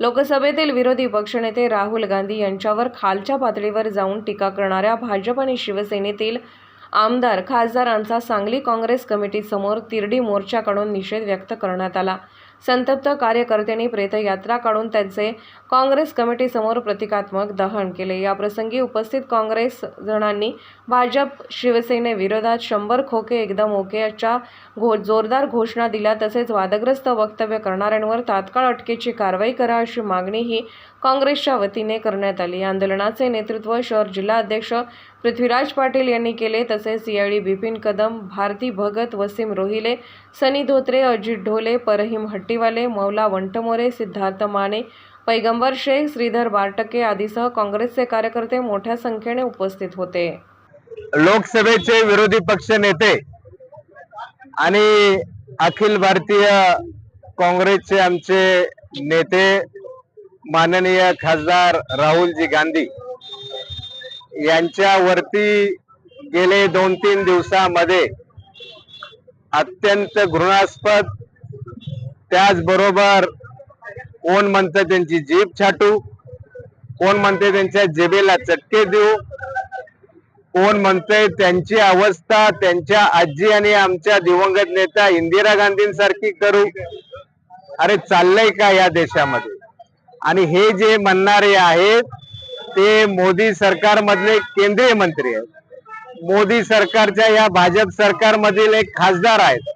लोकसभेतील विरोधी पक्षनेते राहुल गांधी यांच्यावर खालच्या पातळीवर जाऊन टीका करणाऱ्या भाजप आणि शिवसेनेतील आमदार खासदारांचा सांगली काँग्रेस कमिटीसमोर तिरडी मोर्चाकडून निषेध व्यक्त करण्यात आला. संतप्त कार्यकर्त्यांनी प्रेतयात्रा काढून त्यांचे काँग्रेस कमिटीसमोर प्रतिकात्मक दहन केले. याप्रसंगी उपस्थित काँग्रेस जणांनी भाजप शिवसेनेविरोधात शंभर खोके एकदम ओकेच्या घो जोरदार घोषणा दिल्या. तसेच वादग्रस्त वक्तव्य करणाऱ्यांवर तात्काळ अटकेची कारवाई करा अशी मागणीही काँग्रेसच्या वतीने करण्यात आली. आंदोलनाचे नेतृत्व शहर जिल्हा अध्यक्ष पृथ्वीराज पाटील यांनी केले. तसेच सीआयडी बिपिन कदम भारती भगत वसीम रोहिले सनी धोत्रे अजित ढोले परहीम हट्टीवाले मौला वंटमोरे सिद्धार्थ माने पैगंबर शेख श्रीधर बारटके आदीसह काँग्रेसचे कार्यकर्ते मोठ्या संख्येने उपस्थित होते. लोकसभेचे विरोधी पक्ष नेते आणि अखिल भारतीय काँग्रेसचे आमचे नेते माननीय खासदार राहुलजी गांधी यांच्यावरती गेले दोन तीन दिवसामध्ये अत्यंत घृणास्पद त्याचबरोबर कोण म्हणतं त्यांची जीभ छाटू? कोण म्हणते त्यांच्या जेबेला चटके देऊ? कोण म्हणतंय त्यांची अवस्था त्यांच्या आजी आणि आमच्या दिवंगत नेत्या इंदिरा गांधींसारखी करू? अरे चाललंय का या देशामध्ये? आणि हे जे म्हणणारे आहेत ते मोदी सरकारमधले केंद्रीय मंत्री आहेत. मोदी सरकारच्या या भाजप सरकारमधील एक खासदार आहेत.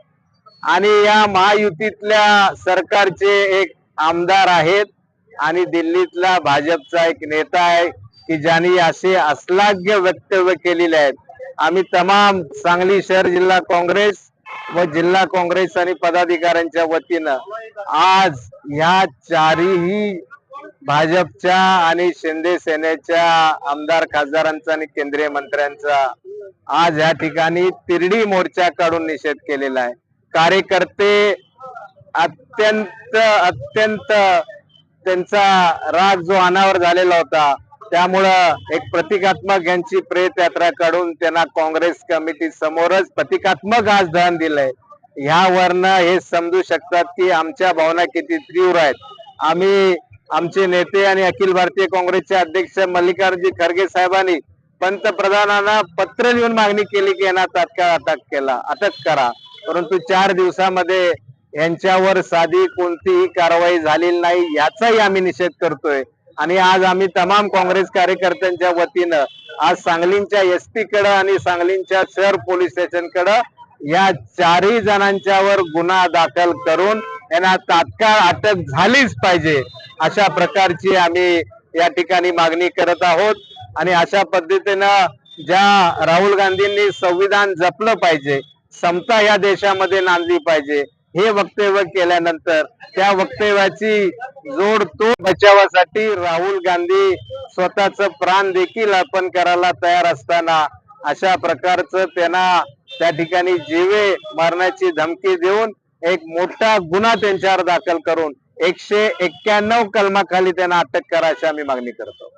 आणि या महायुतीतल्या सरकारचे एक आमदार आहेत आणि दिल्लीतला भाजपचा एक नेता आहे की ज्यांनी असे अश्लाघ्य वक्तव्य केलेले आहेत. आम्ही तमाम सांगली शहर जिल्हा काँग्रेस व जिल्हा काँग्रेस आणि पदाधिकाऱ्यांच्या वतीनं आज ह्या चारही भाजपच्या आणि शिंदे सेनेच्या आमदार खासदारांचा आणि केंद्रीय मंत्र्यांचा आज या ठिकाणी तिरडी मोर्चा काढून निषेध केलेला आहे. कार्यकर्ते अत्यंत अत्यंत त्यांचा राग जो अनावर झालेला होता त्यामुळं एक प्रतिकात्मक यांची प्रेत यात्रा काढून त्यांना काँग्रेस कमिटी समोरच प्रतिकात्मक आज दहन दिलंय. ह्यावरनं हे समजू शकतात की आमच्या भावना किती तीव्र आहेत. आम्ही आमचे नेते आणि अखिल भारतीय काँग्रेसचे अध्यक्ष मल्लिकार्जुन खरगे साहेबांनी पंतप्रधानांना पत्र लिहून मागणी केली की यांना तात्काळ अटक केला अटक करा. परंतु चार दिवसामध्ये यांच्यावर साधी कोणतीही कारवाई झालेली नाही याचाही आम्ही निषेध करतोय. आणि आज आम्ही तमाम काँग्रेस कार्यकर्त्यांच्या वतीनं आज सांगलींच्या एस पी कडे आणि सांगलींच्या शहर पोलीस स्टेशनकडे या चारही जणांच्यावर गुन्हा दाखल करून यांना तात्काळ अटक झालीच पाहिजे अशा प्रकारची आम्ही या ठिकाणी मागणी करत आहोत. आणि अशा पद्धतीनं ज्या राहुल गांधींनी संविधान जपलं पाहिजे समता या देशामध्ये नांदली पाहिजे हे वक्तव्य केल्यानंतर त्या वक्तव्याची जोड तो बचावासाठी राहुल गांधी स्वतःच प्राण देखील अर्पण करायला तयार असताना अशा प्रकारचं त्यांना त्या ठिकाणी जीवे मारण्याची धमकी देऊन एक मोठा गुन्हा त्यांच्यावर दाखल करून एकशे एक्क्याण्णव कलमाखाली त्यांना अटक करा अशी आम्ही मागणी करतो.